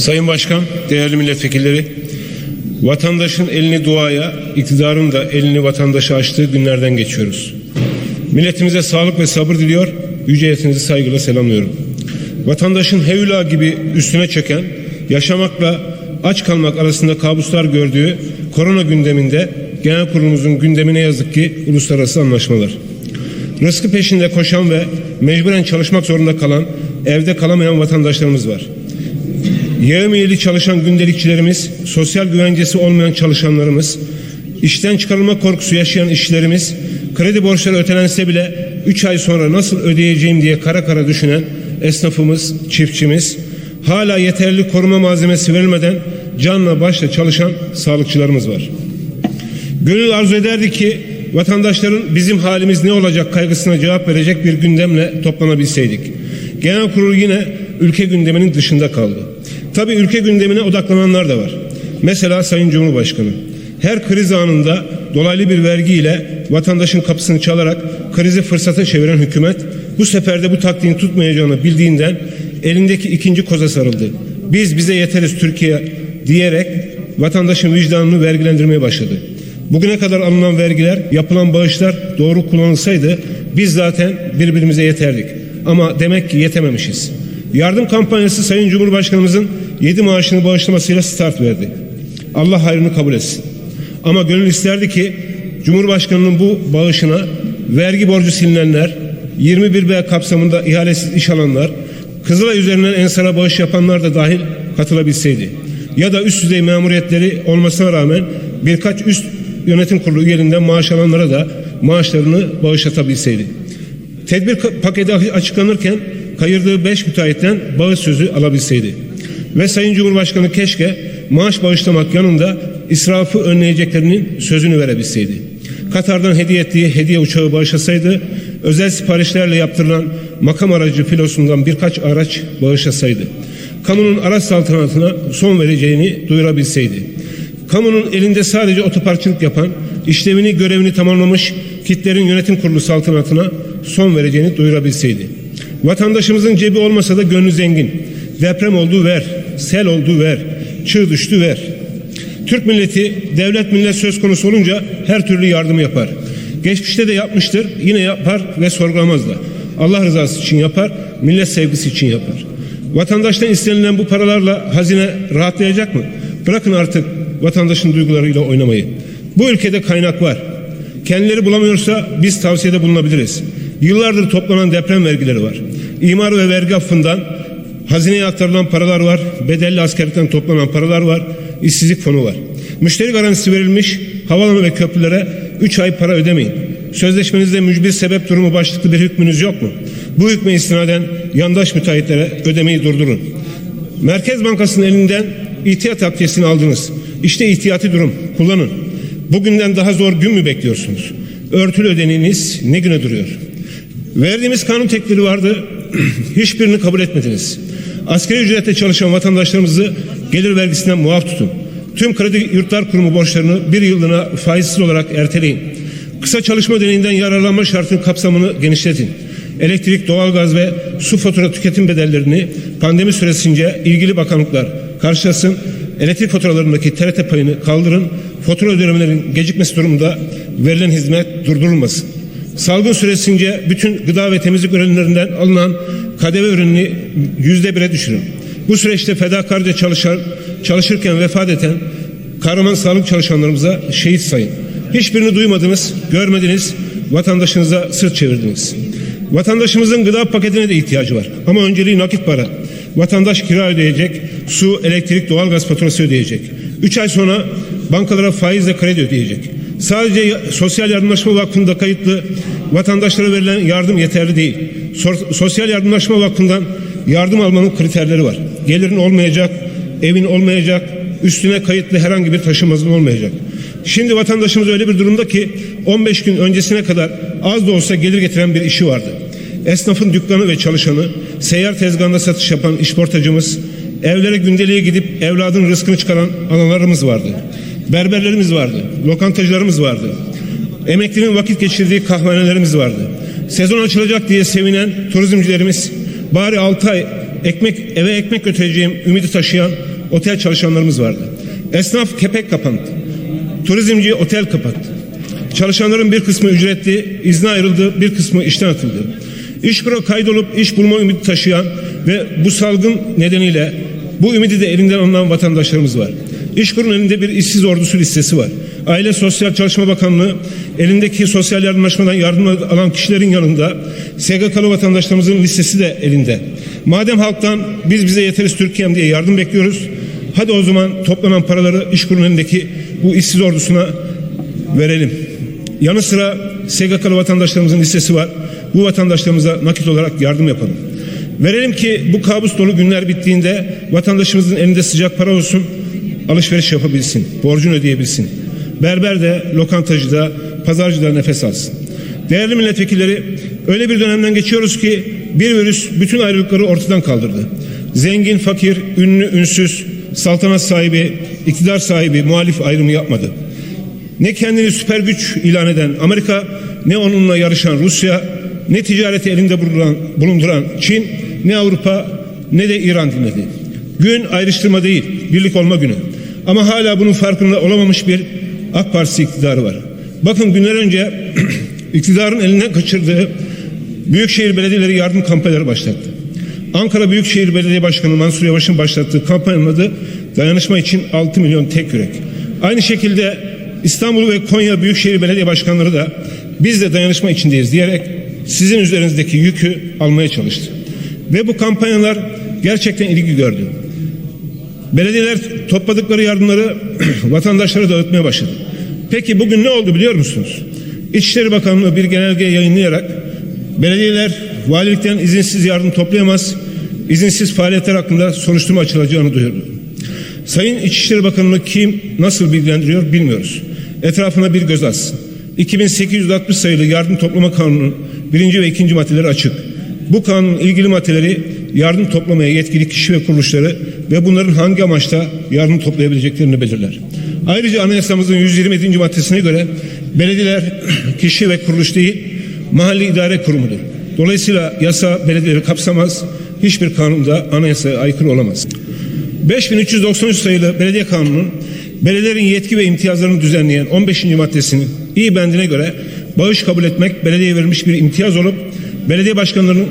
Sayın Başkan, değerli milletvekilleri, vatandaşın elini duaya, iktidarın da elini vatandaşa açtığı günlerden geçiyoruz. Milletimize sağlık ve sabır diliyor, yüce heyetinizi saygıyla selamlıyorum. Vatandaşın hevla gibi üstüne çöken, yaşamakla aç kalmak arasında kabuslar gördüğü korona gündeminde genel kurulumuzun gündemine yazık ki uluslararası anlaşmalar. Rızkı peşinde koşan ve mecburen çalışmak zorunda kalan, evde kalamayan vatandaşlarımız var. Yevmiyeli çalışan gündelikçilerimiz, sosyal güvencesi olmayan çalışanlarımız, işten çıkarılma korkusu yaşayan işçilerimiz, kredi borçları ötelense bile 3 ay sonra nasıl ödeyeceğim diye kara kara düşünen esnafımız, çiftçimiz, hala yeterli koruma malzemesi verilmeden canla başla çalışan sağlıkçılarımız var. Gönül arzu ederdi ki vatandaşların bizim halimiz ne olacak kaygısına cevap verecek bir gündemle toplanabilseydik. Genel kurul yine ülke gündeminin dışında kaldı. Tabii ülke gündemine odaklananlar da var. Mesela Sayın Cumhurbaşkanı. Her kriz anında dolaylı bir vergiyle vatandaşın kapısını çalarak krizi fırsata çeviren hükümet bu sefer de bu taktiğin tutmayacağını bildiğinden elindeki ikinci koza sarıldı. Biz bize yeteriz Türkiye diyerek vatandaşın vicdanını vergilendirmeye başladı. Bugüne kadar alınan vergiler, yapılan bağışlar doğru kullanılsaydı biz zaten birbirimize yeterdik. Ama demek ki yetememişiz. Yardım kampanyası Sayın Cumhurbaşkanımızın 7 maaşını bağışlamasıyla start verdi. Allah hayrını kabul etsin. Ama gönül isterdi ki Cumhurbaşkanının bu bağışına vergi borcu silinenler, 21B kapsamında ihalesiz iş alanlar, Kızılay üzerinden Ensar'a bağış yapanlar da dahil katılabilseydi. Ya da üst düzey memuriyetleri olmasına rağmen birkaç üst yönetim kurulu üyeliğinden maaş alanlara da maaşlarını bağışlatabilseydi. Tedbir paketi açıklanırken kayırdığı 5 müteahhitten bağış sözü alabilseydi. Ve Sayın Cumhurbaşkanı keşke maaş bağışlamak yanında israfı önleyeceklerinin sözünü verebilseydi. Katar'dan hediye ettiği hediye uçağı bağışlasaydı, özel siparişlerle yaptırılan makam aracı filosundan birkaç araç bağışlasaydı, kamunun araç saltanatına son vereceğini duyurabilseydi, kamunun elinde sadece otoparkçılık yapan, işlevini görevini tamamlamış kitlerin yönetim kurulu saltanatına son vereceğini duyurabilseydi. Vatandaşımızın cebi olmasa da gönlü zengin. Deprem oldu ver, sel oldu ver, çığ düştü ver. Türk milleti devlet millet söz konusu olunca her türlü yardım yapar. Geçmişte de yapmıştır, yine yapar ve sorgulamaz da. Allah rızası için yapar, millet sevgisi için yapar. Vatandaştan istenilen bu paralarla hazine rahatlayacak mı? Bırakın artık vatandaşın duygularıyla oynamayı. Bu ülkede kaynak var. Kendileri bulamıyorsa biz tavsiyede bulunabiliriz. Yıllardır toplanan deprem vergileri var. İmar ve vergi affından hazineye aktarılan paralar var. Bedelli askerlikten toplanan paralar var. işsizlik fonu var. Müşteri garantisi verilmiş havalanı ve köprülere 3 ay para ödemeyin. Sözleşmenizde mücbir sebep durumu başlıklı bir hükmünüz yok mu? Bu hükme istinaden yandaş müteahhitlere ödemeyi durdurun. Merkez Bankası'nın elinden ihtiyat takviyesini aldınız. İşte ihtiyati durum. Kullanın. Bugünden daha zor gün mü bekliyorsunuz? Örtülü ödeneğiniz ne güne duruyor? Verdiğimiz kanun tekleri vardı. Hiçbirini kabul etmediniz. Askeri ücretle çalışan vatandaşlarımızı gelir vergisinden muaf tutun. Tüm kredi yurtlar kurumu borçlarını bir yıllığına faizsiz olarak erteleyin. Kısa çalışma ödeneğinden yararlanma şartının kapsamını genişletin. Elektrik, doğalgaz ve su fatura tüketim bedellerini pandemi süresince ilgili bakanlıklar karşılasın. Elektrik faturalarındaki TRT payını kaldırın. Fatura ödemelerinin gecikmesi durumunda verilen hizmet durdurulmasın. Salgın süresince bütün gıda ve temizlik ürünlerinden alınan KDV ürününü yüzde bire düşürün. Bu süreçte fedakarca çalışan, çalışırken vefat eden kahraman sağlık çalışanlarımıza şehit sayın. Hiçbirini duymadınız, görmediniz, vatandaşınıza sırt çevirdiniz. Vatandaşımızın gıda paketine de ihtiyacı var. Ama önceliği nakit para. Vatandaş kira ödeyecek, su, elektrik, doğalgaz faturası ödeyecek. Üç ay sonra bankalara faizle kredi ödeyecek. Sadece Sosyal Yardımlaşma Vakfı'nda kayıtlı vatandaşlara verilen yardım yeterli değil. Sosyal Yardımlaşma Vakfı'ndan yardım almanın kriterleri var. Gelirin olmayacak, evin olmayacak, üstüne kayıtlı herhangi bir taşınmazın olmayacak. Şimdi vatandaşımız öyle bir durumda ki 15 gün öncesine kadar az da olsa gelir getiren bir işi vardı. Esnafın dükkanı ve çalışanı, seyyar tezgahında satış yapan işportacımız, evlere gündeliğe gidip evladın rızkını çıkaran analarımız vardı. Berberlerimiz vardı, lokantacılarımız vardı. Emeklinin vakit geçirdiği kahvehanelerimiz vardı. Sezon açılacak diye sevinen turizmcilerimiz bari 6 ay ekmek eve ekmek götüreceğim ümidi taşıyan otel çalışanlarımız vardı. Esnaf kepek kapandı. Turizmci otel kapattı. Çalışanların bir kısmı ücretli, izne ayrıldı, bir kısmı işten atıldı. İşkura kaydolup iş bulma ümidi taşıyan ve bu salgın nedeniyle bu ümidi de elinden alınan vatandaşlarımız var. İşkurun elinde bir işsiz ordusu listesi var. Aile Sosyal Çalışma Bakanlığı elindeki sosyal yardımlaşmadan yardım alan kişilerin yanında SGK'lı vatandaşlarımızın listesi de elinde. Madem halktan biz bize yeteriz Türkiye'm diye yardım bekliyoruz. Hadi o zaman toplanan paraları İşkur'un elindeki bu işsiz ordusuna verelim. Yanı sıra SGK'lı vatandaşlarımızın listesi var. Bu vatandaşlarımıza nakit olarak yardım yapalım. Verelim ki bu kabus dolu günler bittiğinde vatandaşımızın elinde sıcak para olsun, alışveriş yapabilsin, borcunu ödeyebilsin. Berber de, lokantacı da, pazarcı da nefes alsın. Değerli milletvekilleri, öyle bir dönemden geçiyoruz ki bir virüs bütün ayrılıkları ortadan kaldırdı. Zengin, fakir, ünlü, ünsüz, saltanat sahibi, iktidar sahibi, muhalif ayrımı yapmadı. Ne kendini süper güç ilan eden Amerika, ne onunla yarışan Rusya, ne ticareti elinde bulunduran, Çin, ne Avrupa, ne de İran dinledi. Gün ayrıştırma değil, birlik olma günü. Ama hala bunun farkında olamamış bir AK Partisi iktidarı var. Bakın günler önce iktidarın elinden kaçırdığı Büyükşehir Belediyeleri yardım kampanyaları başlattı. Ankara Büyükşehir Belediye Başkanı Mansur Yavaş'ın başlattığı kampanyanın adı Dayanışma için 6 milyon tek yürek. Aynı şekilde İstanbul ve Konya Büyükşehir Belediye Başkanları da biz de dayanışma içindeyiz diyerek sizin üzerinizdeki yükü almaya çalıştı. Ve bu kampanyalar gerçekten ilgi gördü. Belediyeler topladıkları yardımları vatandaşlara dağıtmaya başladı. Peki bugün ne oldu biliyor musunuz? İçişleri Bakanlığı bir genelge yayınlayarak belediyeler valilikten izinsiz yardım toplayamaz, izinsiz faaliyetler hakkında soruşturma açılacağını duyurdu. Sayın İçişleri Bakanlığı kim, nasıl bilgilendiriyor bilmiyoruz. Etrafına bir göz atsın. 2860 sayılı yardım toplama kanunun birinci ve ikinci maddeleri açık. Bu kanunun ilgili maddeleri yardım toplamaya yetkili kişi ve kuruluşları ve bunların hangi amaçta yardım toplayabileceklerini belirler. Ayrıca anayasamızın 127. maddesine göre belediyeler kişi ve kuruluş değil mahalli idare kurumudur. Dolayısıyla yasa belediyeleri kapsamaz, hiçbir kanunda anayasaya aykırı olamaz. 5393 sayılı belediye kanunun belediyelerin yetki ve imtiyazlarını düzenleyen 15. maddesinin iyi bendine göre bağış kabul etmek belediyeye verilmiş bir imtiyaz olup belediye başkanlarının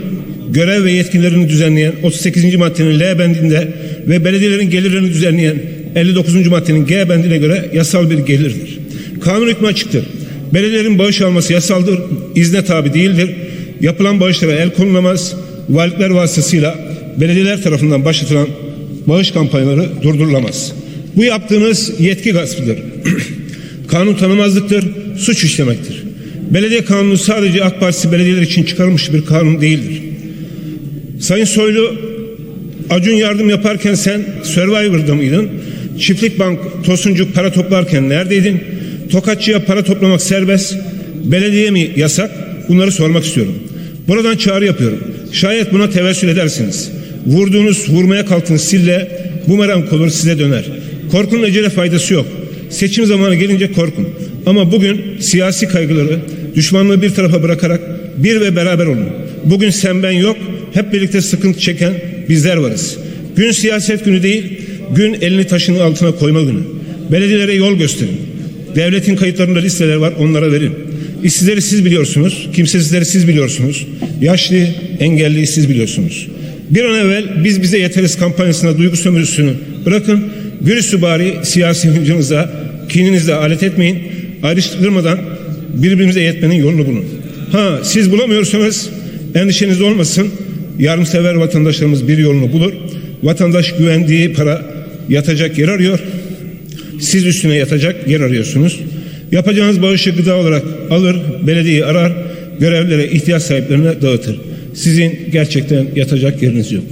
görev ve yetkilerini düzenleyen 38. maddenin L bendinde ve belediyelerin gelirlerini düzenleyen 59. maddenin G bendine göre yasal bir gelirdir. Kanun hükmü açıktır. Belediyelerin bağış alması yasaldır, izne tabi değildir. Yapılan bağışlara el konulamaz. Valilikler vasıtasıyla belediyeler tarafından başlatılan bağış kampanyaları durdurulamaz. Bu yaptığınız yetki gaspıdır. Kanun tanımazlıktır, suç işlemektir. Belediye kanunu sadece AK Partisi belediyeler için çıkarılmış bir kanun değildir. Sayın Soylu, Acun yardım yaparken sen Survivor'da mıydın? Çiftlik Bank, Tosuncuk para toplarken neredeydin? Tokatçıya para toplamak serbest, belediye mi yasak? Bunları sormak istiyorum. Buradan çağrı yapıyorum. Şayet buna tevessül edersiniz. Vurduğunuz, vurmaya kalktığınız sille bumerang olur size döner. Korkunun ecele faydası yok. Seçim zamanı gelince korkun. Ama bugün siyasi kaygıları, düşmanlığı bir tarafa bırakarak bir ve beraber olun. Bugün sen ben yok, hep birlikte sıkıntı çeken bizler varız. Gün siyaset günü değil, gün elini taşının altına koyma günü. Belediyelere yol gösterin. Devletin kayıtlarında listeler var, onlara verin. İşsizleri siz biliyorsunuz, kimsesizleri siz biliyorsunuz. Yaşlı, engelliyi siz biliyorsunuz. Bir an evvel biz bize yeteriz kampanyasına duygu sömürüsünü bırakın. Virüsü bari siyasi hıncınıza, kininize alet etmeyin. Ayrıştırmadan birbirimize yetmenin yolunu bulun. Ha siz bulamıyorsanız endişeniz olmasın. Yardımsever vatandaşlarımız bir yolunu bulur. Vatandaş güvendiği para yatacak yer arıyor. Siz üstüne yatacak yer arıyorsunuz. Yapacağınız bağışı gıda olarak alır, belediyeyi arar, görevlere, ihtiyaç sahiplerine dağıtır. Sizin gerçekten yatacak yeriniz yok.